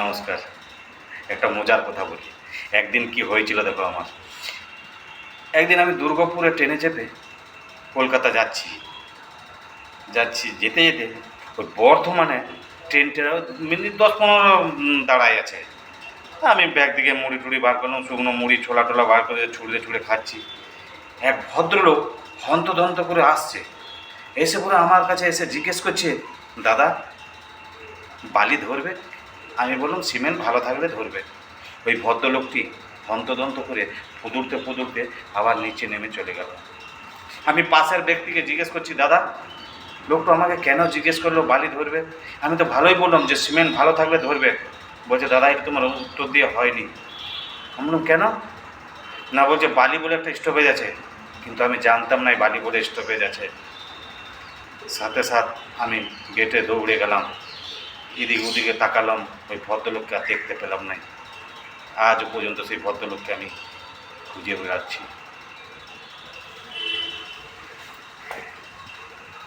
নমস্কার। একটা মজার কথা বলি। একদিন কি হয়েছিল দেখো আমার। একদিন আমি দুর্গাপুরে ট্রেনে চেপে কলকাতা যাচ্ছি। যাচ্ছি যেতে যেতে ওই বর্ধমানে ট্রেনটা মিনিট দশ পনেরো দাঁড়ায় আছে। আমি ব্যাগ দিকে মুড়ি টুড়ি বার করলাম, শুকনো মুড়ি, ছোলা টোলা বার করে ছুড়ে ছুড়ে খাচ্ছি। এক ভদ্রলোক হন্তদন্ত করে আসছে। এসে পরে আমার কাছে এসে জিজ্ঞেস করছে, দাদা, বালি ধরবে? আমি বললাম, সিমেন্ট ভালো থাকলে ধরবে। ওই ভদ্রলোকটি হন্তদন্ত করে ফুদুরতে ফুদুরতে আবার নিচে নেমে চলে গেল। আমি পাশের ব্যক্তিকে জিজ্ঞেস করছি, দাদা, লোকটা আমাকে কেন জিজ্ঞেস করল, বালি ধরবে? আমি তো ভালোই বললাম যে, সিমেন্ট ভালো থাকলে ধরবে। বলছে, দাদা, এটা তোমার উত্তর দিয়ে হয়নি। আমি বললাম, কেন? না, বলছে, বালি বলে একটা স্টপেজ আছে। কিন্তু আমি জানতাম না বালি বলে স্টপেজ আছে। সাথে সাথ আমি গেটে দৌড়ে গেলাম। এদিক ওদিকে তাকালাম, ওই ভদ্রলোককে আর দেখতে পেলাম নাই। আজ পর্যন্ত সেই ভদ্রলোককে আমি খুঁজে বেড়াচ্ছি